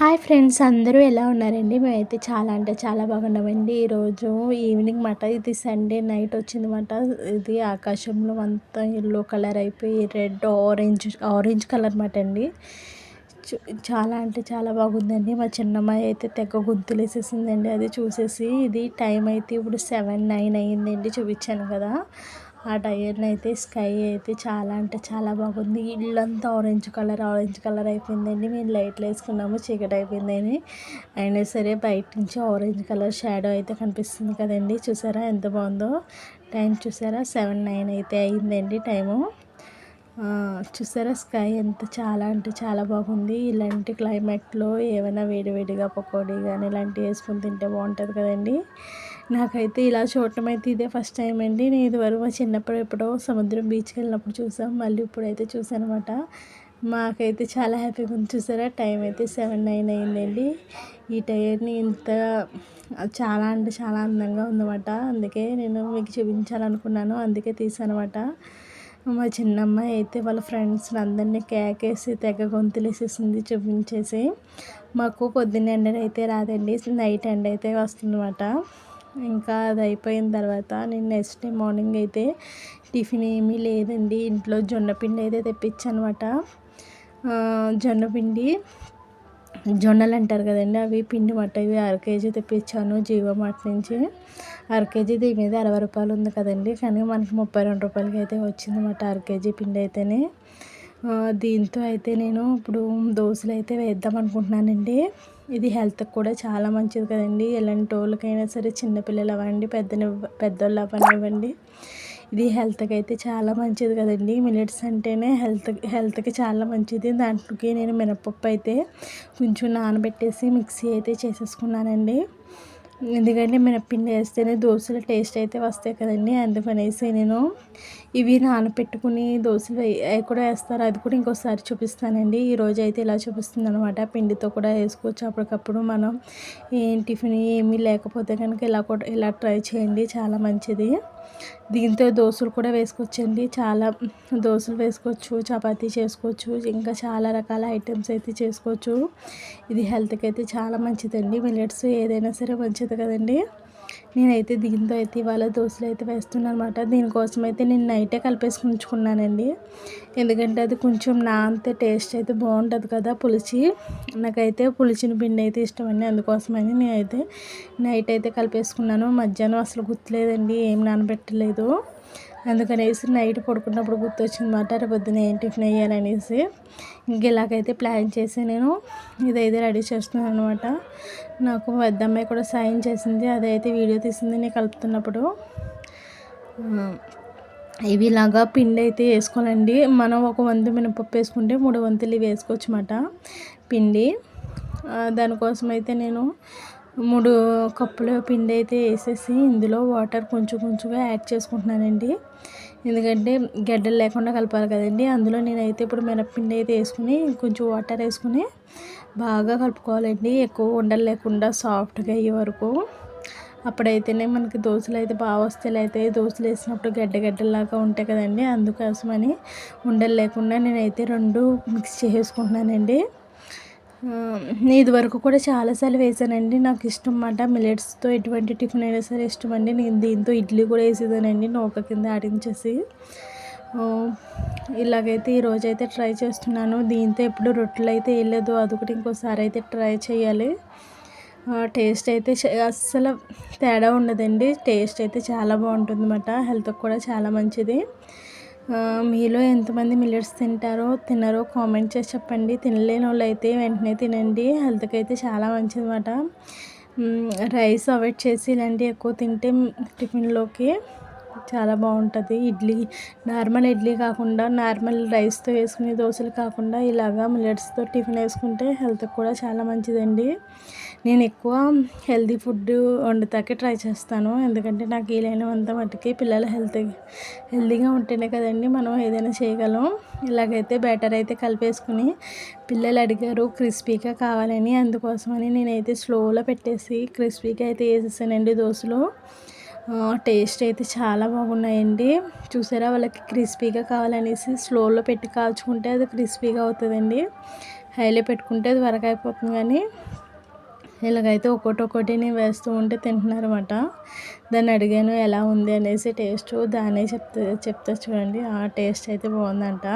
Hi friends అందరూ ఎలా ఉన్నారండి? మేమైతే చాలా అంటే చాలా బాగున్నామండి. ఈరోజు ఈవినింగ్ మాట ఇది సండే నైట్ వచ్చిందన్నమాట ఇది ఆకాశంలో అంతా ఎల్లో కలర్ అయిపోయి రెడ్ ఆరెంజ్ ఆరెంజ్ కలర్ మాట అండి. చాలా అంటే చాలా బాగుందండి. మా చిన్నమ్మాయి అయితే తెగ గుంతులేసేసిందండి. అది చూసేసి ఇది టైం అయితే ఇప్పుడు సెవెన్ నైన్ అయ్యిందండి చూపించాను కదా. ఆ టైర్ని అయితే స్కై అయితే చాలా అంటే చాలా బాగుంది. ఇల్లంతా ఆరెంజ్ కలర్ ఆరెంజ్ కలర్ అయిపోయిందండి. మేము లైట్లు వేసుకున్నాము చీకటి అయిపోయిందని. అయినా సరే బయట నుంచి ఆరెంజ్ కలర్ షాడో అయితే కనిపిస్తుంది కదండి. చూసారా ఎంత బాగుందో? టైం చూసారా? సెవెన్ నైన్ అయితే అయిందండి టైము. చూసారా స్కై ఎంత చాలా అంటే చాలా బాగుంది. ఇలాంటి క్లైమేట్లో ఏమైనా వేడివేడిగా పకోడీ కానీ ఇలాంటివి వేసుకొని తింటే బాగుంటుంది కదండి. నాకైతే ఇలా చూడటం అయితే ఇదే ఫస్ట్ టైం అండి. నేను ఇదివరకు మా చిన్నప్పుడు ఎప్పుడో సముద్రం బీచ్కి వెళ్ళినప్పుడు చూసాం. మళ్ళీ ఇప్పుడైతే చూసాను అనమాట మాకైతే చాలా హ్యాపీగా ఉంది. చూసారా? టైం అయితే సెవెన్ నైన్ అయిందండి. ఈ టైర్ని ఇంత చాలా అంటే చాలా అందంగా ఉందన్నమాట. అందుకే నేను మీకు చూపించాలనుకున్నాను. అందుకే తీసానమాట మా చిన్నమ్మాయి అయితే వాళ్ళ ఫ్రెండ్స్ అందరినీ వేసి తెగ గొంతులేసేసింది చూపించేసి. మాకు పొద్దున్న ఎండ అయితే రాదండి. నైట్ ఎండ అయితే వస్తుందన్నమాట. ఇంకా అది అయిపోయిన తర్వాత నేను నెక్స్ట్ డే మార్నింగ్ అయితే టిఫిన్ ఏమీ లేదండి. ఇంట్లో జొన్న పిండి అయితే తెప్పించనమాట. జొన్నపిండి జొన్నలు అంటారు కదండి అవి పిండి మట్ట ఇవి అర కేజీ తెప్పించాను జీవో మట్ నుంచి. అర కేజీ దీని మీద అరవై రూపాయలు ఉంది కదండి కానీ మనకి ముప్పై రెండు రూపాయలకి అయితే వచ్చిందన్నమాట అర కేజీ పిండి అయితేనే. దీంతో అయితే నేను ఇప్పుడు దోశలు అయితే వేద్దాం అనుకుంటున్నానండి. ఇది హెల్త్కి కూడా చాలా మంచిది కదండి. ఎలాంటి వాళ్ళకైనా సరే చిన్నపిల్లలు అవ్వండి పెద్ద పెద్దోళ్ళు అవ్వనివ్వండి. ఇది హెల్త్కి అయితే చాలా మంచిది కదండి. మిలెట్స్ అంటేనే హెల్త్ హెల్త్కి చాలా మంచిది. దాంట్లోకి నేను మినపప్పు అయితే కొంచెం నానబెట్టేసి మిక్సీ అయితే చేసేసుకున్నానండి. ఎందుకంటే మినప్పిండి వేస్తేనే దోశలు టేస్ట్ అయితే వస్తాయి కదండి. అందుకనేసి నేను ఇవి నానపెట్టుకుని దోశలు అవి కూడా వేస్తారు. అది కూడా ఇంకోసారి చూపిస్తానండి. ఈరోజు అయితే ఇలా చూపిస్తుంది అనమాట పిండితో కూడా వేసుకోవచ్చు. అప్పటికప్పుడు మనం ఏం టిఫిన్ ఏమీ లేకపోతే కనుక ఇలా కూడా ఇలా ట్రై చేయండి. చాలా మంచిది. దీంతో దోశలు కూడా వేసుకోవచ్చండి చాలా దోశలు వేసుకోవచ్చు చపాతీ చేసుకోవచ్చు ఇంకా చాలా రకాల ఐటమ్స్ అయితే చేసుకోవచ్చు. ఇది హెల్త్కి అయితే చాలా మంచిదండి. మిల్లెట్స్ ఏదైనా సరే మంచిది కదండి. నేనైతే దీంతో అయితే ఇవాళ దోశలు అయితే వేస్తున్నాను అనమాట దీనికోసం అయితే నేను నైటే కలిపేసి ఉంచుకున్నానండి ఎందుకంటే అది కొంచెం నా అంతే టేస్ట్ అయితే బాగుంటుంది కదా పులిచి. నాకైతే పులిచిన పిండి అయితే ఇష్టమండి. అందుకోసమని నేనైతే నైట్ అయితే కలిపేసుకున్నాను. మధ్యాహ్నం అసలు గుర్తులేదండి. ఏం నానబెట్టలేదు. అందుకనేసి నైట్ పడుకున్నప్పుడు గుర్తొచ్చింది మాట రేపు పొద్దున ఏం టిఫిన్ వేయాలనేసి. ఇంక ఇలాగైతే ప్లాన్ చేసి నేను ఇదైతే రెడీ చేస్తున్నాను అనమాట నాకు పెద్ద అమ్మాయి కూడా సాయం చేసింది అదైతే వీడియో తీసింది నేను కలుపుతున్నప్పుడు. ఇవి ఇలాగా పిండి అయితే వేసుకోవాలండి. మనం ఒక వంతు మినపప్పు వేసుకుంటే మూడు వంతులు ఇవి వేసుకోవచ్చు అన్నమాట పిండి. దానికోసం అయితే నేను మూడు కప్పుల పిండి అయితే వేసేసి ఇందులో వాటర్ కొంచెం కొంచెంగా యాడ్ చేసుకుంటున్నానండి. ఎందుకంటే గడ్డలు లేకుండా కలపాలి కదండి. అందులో నేనైతే ఇప్పుడు మినప్పిండి అయితే వేసుకుని కొంచెం వాటర్ వేసుకుని బాగా కలుపుకోవాలండి. ఎక్కువ ఉండలు లేకుండా సాఫ్ట్గా అయ్యే వరకు. అప్పుడైతేనే మనకి దోశలు అయితే బాగా వస్తాయి. అయితే దోశలు వేసినప్పుడు గడ్డ గడ్డలాగా ఉంటాయి కదండి. అందుకోసమని ఉండలు లేకుండా నేనైతే రెండు మిక్స్ చేసుకుంటున్నానండి. ఇది వరకు కూడా చాలాసార్లు వేసానండి. నాకు ఇష్టం అన్నమాట. మిలెట్స్తో ఎటువంటి టిఫిన్ అయినా సరే ఇష్టం అండి. నేను దీంతో ఇడ్లీ కూడా వేసేదానండి. నౌక కింద ఆడించేసి. ఇలాగైతే ఈరోజు అయితే ట్రై చేస్తున్నాను. దీంతో ఎప్పుడు రొట్టెలు అయితే వేయలేదు. అది ఒకటి ఇంకోసారి అయితే ట్రై చేయాలి. టేస్ట్ అయితే అస్సలు తేడా ఉండదండి. టేస్ట్ అయితే చాలా బాగుంటుంది అన్నమాట హెల్త్కి కూడా చాలా మంచిది. మీలో ఎంతమంది మిల్లెట్స్ తింటారో తినరో కామెంట్ చేసి చెప్పండి. తినలేని వాళ్ళు అయితే వెంటనే తినండి. హెల్త్కి అయితే చాలా మంచిది అనమాట రైస్ అవాయిడ్ చేసి ఇలాంటివి ఎక్కువ తింటే టిఫిన్లోకి చాలా బాగుంటుంది. ఇడ్లీ నార్మల్ ఇడ్లీ కాకుండా నార్మల్ రైస్తో వేసుకునే దోశలు కాకుండా ఇలాగా మిల్లెట్స్తో టిఫిన్ వేసుకుంటే హెల్త్కి కూడా చాలా మంచిదండి. నేను ఎక్కువ హెల్తీ ఫుడ్ వండుతాకే ట్రై చేస్తాను. ఎందుకంటే నాకు వీలైనంత మట్టుకి పిల్లలు హెల్త్ హెల్తీగా ఉంటేనే కదండి మనం ఏదైనా చేయగలం. ఇలాగైతే బ్యాటర్ అయితే కలిపేసుకుని పిల్లలు అడిగారు క్రిస్పీగా కావాలని అందుకోసమని నేనైతే స్లోలో పెట్టేసి క్రిస్పీగా అయితే వేసేసానండి దోశలు. టేస్ట్ అయితే చాలా బాగున్నాయండి. చూసారా వాళ్ళకి క్రిస్పీగా కావాలనేసి స్లోలో పెట్టి కాల్చుకుంటే అది క్రిస్పీగా అవుతుందండి. హైలో పెట్టుకుంటే త్వరగా అయిపోతుంది కానీ ఇలాగైతే ఒక్కొక్కటి ఒక్కొక్కటిని వేస్తూ ఉంటే తింటున్నారన్నమాట. దాన్ని అడిగాను ఎలా ఉంది? అనేసి టేస్ట్ దానే చెప్తా చెప్తా చూడండి. ఆ టేస్ట్ అయితే బాగుందంట.